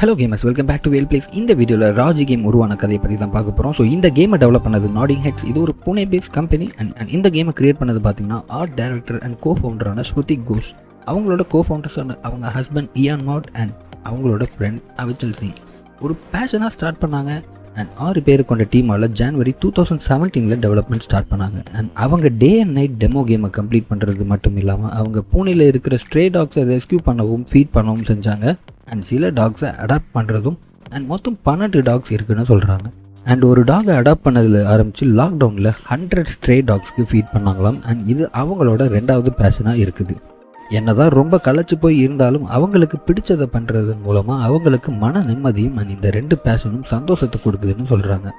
Hello gamers welcome back to Vel plays இந்த வீடியோவில் Raji game உருவான கதையை பற்றி தான் பார்க்க போகிறோம் ஸோ இந்த கேமை டெவலப் பண்ணது நாடிங் ஹெட்ஸ் இது ஒரு Pune based company and and இந்த கேமை கிரியேட் பண்ணது பார்த்தீங்கன்னா ஆர்ட் டைரக்டர் அண்ட் கோ ஃபவுண்டரான ஸ்ருதி கோஷ். அவங்களோட கோ ஃபவுண்டர்ஸான அவங்க ஹஸ்பண்ட் இயான் மாட் அண்ட் அவங்களோட ஃப்ரெண்ட் அவிச்சல் சிங் ஒரு பேஷனாக ஸ்டார்ட் பண்ணாங்க. அண்ட் ஆறு பேர் கொண்ட டீமால் ஜான்வரி டூ தௌசண்ட் செவன்டீனில் டெவலப்மெண்ட் ஸ்டார்ட் பண்ணாங்க. அண்ட் அவங்க டே அண்ட் நைட் டெமோ கேமை கம்ப்ளீட் பண்ணுறது மட்டும் இல்லாமல் அவங்க பூனேல இருக்கிற ஸ்ட்ரே டாக்ஸை ரெஸ்க்யூ பண்ணவும் ஃபீட் பண்ணவும் செஞ்சாங்க. அண்ட் சில டாக்ஸை அடாப்ட் பண்ணுறதும் அண்ட் மொத்தம் பன்னெண்டு டாக்ஸ் இருக்குன்னு சொல்கிறாங்க அண்ட் ஒரு டாகை அடாப்ட் பண்ணதில் ஆரம்பித்து லாக்டவுனில் ஹண்ட்ரட் ஸ்ட்ரே டாக்ஸ்க்கு ஃபீட் பண்ணாங்களாம். அண்ட் இது அவங்களோட ரெண்டாவது பேஷனாக இருக்குது. என்னதான் ரொம்ப களைச்சு போய் இருந்தாலும் அவங்களுக்கு பிடிச்சதை பண்ணுறதன் மூலமாக அவங்களுக்கு மன நிம்மதியும் அண்ட் இந்த ரெண்டு பேஷனும் சந்தோஷத்தை கொடுக்குதுன்னு சொல்கிறாங்க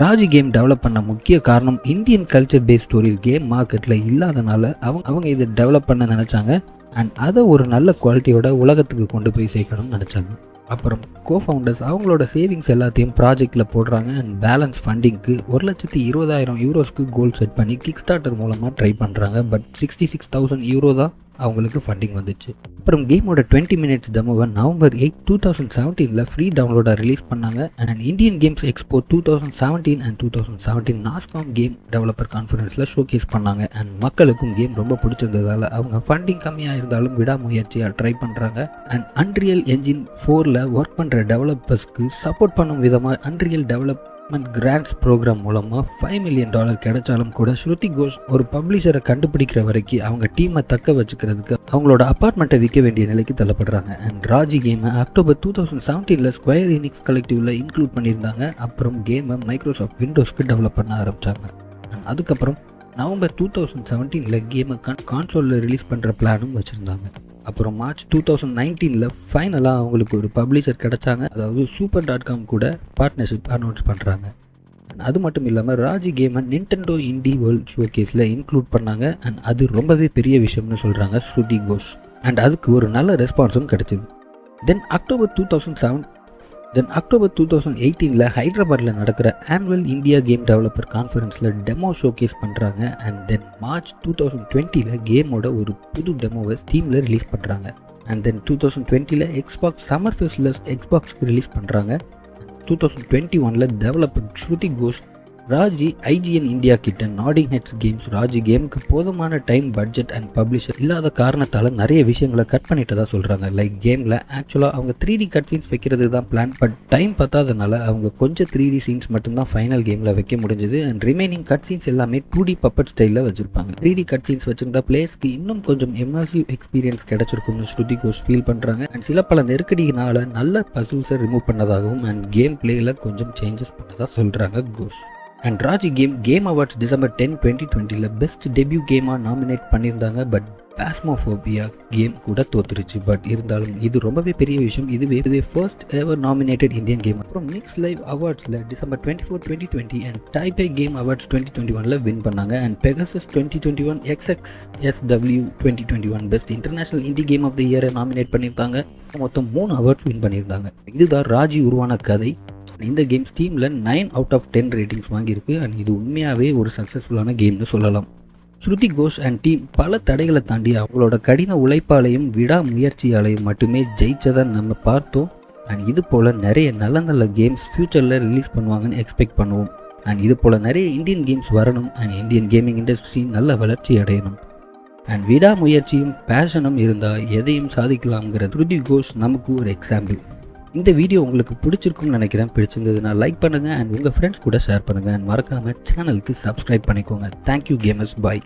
ராஜி கேம் டெவலப் பண்ண முக்கிய காரணம் Indian culture based stories game மார்க்கெட்டில் இல்லாதனால அவங்க அவங்க இதை டெவலப் பண்ண நினச்சாங்க. அண்ட் அதை ஒரு நல்ல குவாலிட்டியோட உலகத்துக்கு கொண்டு போய் சேர்க்கணும்னு நினச்சாங்க. அப்புறம் கோ ஃபவுண்டர்ஸ் அவங்களோட சேவிங்ஸ் எல்லாத்தையும் ப்ராஜெக்டில் போடுறாங்க. அண்ட் பேலன்ஸ் ஃபண்டிங்க்கு ஒரு லட்சத்தி இருபதாயிரம் யூரோஸ்க்கு கோல் செட் பண்ணி கிக் ஸ்டார்டர் மூலமாக ட்ரை பண்ணுறாங்க but sixty six thousand euro தான் அவங்களுக்கு ஃபண்டிங் வந்துச்சு. அப்புறம் கேமோட டுவெண்ட்டி மினிட்ஸ் டெமோவை நவம்பர் எயிட் டூ தௌசண்ட் செவன்டீனில் ஃப்ரீ டவுன்லோடாக ரிலீஸ் பண்ணாங்க. And Indian games expo two thousand seventeen and two thousand seventeen NASSCOM game developer கான்ஃபரன்ஸில் showcase பண்ணாங்க. அண்ட் மக்களுக்கும் கேம் ரொம்ப பிடிச்சிருந்ததால் அவங்க ஃபண்டிங் கம்மியாக இருந்தாலும் விடாமுயற்சியாக ட்ரை பண்ணுறாங்க அண்ட் அன்ரியல் என்ஜின் ஃபோரில் ஒர்க் பண்ணுற டெவலப்பர்ஸ்க்கு சப்போர்ட் பண்ணும் விதமாக Unreal develop development grants programme மூலமாக ஃபைவ் மில்லியன் டாலர் கிடைச்சாலும் கூட ஸ்ருதி கோஷ் ஒரு பப்ளிஷரை கண்டுபிடிக்கிற வரைக்கும் அவங்க டீமை தக்க வச்சுக்கிறதுக்கு அவங்களோட அப்பார்ட்மெண்ட்டை விற்க வேண்டிய நிலைக்கு தள்ளப்படுறாங்க. அண்ட் ராஜி கேமை அக்டோபர் டூ தௌசண்ட் செவன்டீனில் ஸ்கொயர் இனிக்ஸ் கலெக்டிவில் இன்க்ளூட் பண்ணியிருந்தாங்க. அப்புறம் கேமை மைக்ரோசாஃப்ட் விண்டோஸ்க்கு டெவலப் பண்ண ஆரம்பித்தாங்க அண்ட் அதுக்கப்புறம் நவம்பர் டூ தௌசண்ட் செவன்டீனில் கேமை கான் கான்சோலில் ரிலீஸ் பண்ணுற பிளானும் வச்சுருந்தாங்க. அப்புறம் மார்ச் டூ தௌசண்ட் நைன்டீனில் ஃபைனலாக அவங்களுக்கு ஒரு பப்ளிஷர் கிடச்சாங்க. அதாவது சூப்பர் டாட் காம் கூட பார்ட்னர்ஷிப் அனௌன்ஸ் பண்ணுறாங்க அது மட்டும் இல்லாமல் ராஜி கேமை நின்டெண்டோ இண்டி வேர்ல்ட் ஷோ கேஸில் இன்க்ளூட் பண்ணாங்க. அண்ட் அது ரொம்பவே பெரிய விஷயம்னு சொல்கிறாங்க ஸ்ருதி கோஷ். அண்ட் அதுக்கு ஒரு நல்ல ரெஸ்பான்ஸும் கிடச்சிது. Then October two thousand seven then October two thousand எயிட்டீனில் ஹைதராபாத்தில் நடக்கிற ஆனுவல் இந்தியா கேம் டெவலப்பர் கான்ஃபரன்ஸில் டெமோ ஷோகேஸ் பண்ணுறாங்க and then March two thousand டுவெண்ட்டியில் கேமோட ஒரு புது டெமோவை ஸ்டீமில் ரிலீஸ் பண்ணுறாங்க அண்ட் தென் டூ தௌசண்ட் டுவெண்ட்டியில் எக்ஸ்பாக்ஸ் சம்மர் ஃபெஸ்டில் எக்ஸ்பாக்ஸ்க்கு ரிலீஸ் பண்ணுறாங்க டூ தௌசண்ட் டுவெண்ட்டி ஒனில் developer Shruti Ghosh Raji IGN India கிட்ட நாடிங் ஹெட்ஸ் கேம்ஸ் ராஜி கேமுக்கு போதுமான டைம் பட்ஜெட் அண்ட் பப்ளிஷர் இல்லாத காரணத்தால் நிறைய விஷயங்களை கட் பண்ணிட்டதா சொல்கிறாங்க லைக் கேமில் ஆக்சுவலாக அவங்க த்ரீ டி கட் சீன்ஸ் வைக்கிறது தான் பிளான் பட் டைம் பத்தாதனால அவங்க கொஞ்சம் த்ரீ டி சீன்ஸ் மட்டும்தான் ஃபைனல் கேமில் வைக்க முடிஞ்சது. அண்ட் ரிமைனிங் கட் சீன்ஸ் எல்லாமே டூ டி பப்பட் ஸ்டைலில் வச்சிருப்பாங்க. த்ரீ டி கட் சீன்ஸ் வச்சிருந்தா பிளேயர்ஸ்க்கு இன்னும் கொஞ்சம் எமர்சிவ் எக்ஸ்பீரியன்ஸ் கிடைச்சிருக்கும்னு ஸ்ருதி கோஷ் ஃபீல் பண்ணுறாங்க அண்ட் சில பல நெருக்கடியினால் நல்ல பசில்ஸை ரிமூவ் பண்ணதாகவும் அண்ட் கேம் பிளேயில் கொஞ்சம் சேஞ்சஸ் பண்ணதாக சொல்கிறாங்க Ghosh. And Raji game game awards December ten twenty டுவெண்ட்டியில் பெஸ்ட் டெபியூ கேமாக நாமினேட் பண்ணியிருந்தாங்க. பட் பேஸ்மோஃபோபியா கேம் கூட தோத்துருச்சு. பட் இருந்தாலும் இது ரொம்பவே பெரிய விஷயம். இதுவே இதுவே first ever nominated Indian game அப்புறம் mix live அவார்ட்ஸில் December twenty four twenty twenty and Taipei game awards twenty twenty ஒனில் வின் பண்ணாங்க. And Pegasus twenty twenty one XX SW twenty twenty one best international indie game of the இயரை nominate பண்ணியிருந்தாங்க. மொத்தம் மூணு awards win பண்ணியிருந்தாங்க. இதுதான் ராஜி உருவான கதை. இந்த game ஸ்டீமில் nine out of ten ratings வாங்கியிருக்கு. அண்ட் இது உண்மையாகவே ஒரு சக்ஸஸ்ஃபுல்லான கேம்னு சொல்லலாம். ஸ்ருதி கோஷ் அண்ட் டீம் பல தடைகளை தாண்டி அவங்களோட கடின உழைப்பாலையும் விடா முயற்சியாலையும் மட்டுமே ஜெயிச்சதை நம்ம பார்த்தோம். அண்ட் இது போல் நிறைய நல்ல நல்ல கேம்ஸ் ஃப்யூச்சரில் ரிலீஸ் பண்ணுவாங்கன்னு எக்ஸ்பெக்ட் பண்ணுவோம். அண்ட் இது போல் நிறைய இந்தியன் கேம்ஸ் வரணும். அண்ட் இந்தியன் கேமிங் இண்டஸ்ட்ரி நல்ல வளர்ச்சி அடையணும். அண்ட் விடாமுயற்சியும் பேஷனும் இருந்தால் எதையும் சாதிக்கலாம்ங்கிற ஸ்ருதி கோஷ் நமக்கு ஒரு எக்ஸாம்பிள் இந்த வீடியோ உங்களுக்கு பிடிச்சிருக்கும்னு நினைக்கிறேன். பிடிச்சிருந்ததுன்னா லைக் பண்ணுங்கள் அண்ட் உங்கள் ஃப்ரெண்ட்ஸ் கூட ஷேர் பண்ணுங்கள் அண்ட் மறக்காமல் சேனலுக்கு சப்ஸ்கிரைப் பண்ணிக்கோங்க தேங்க்யூ கேமர்ஸ் பாய்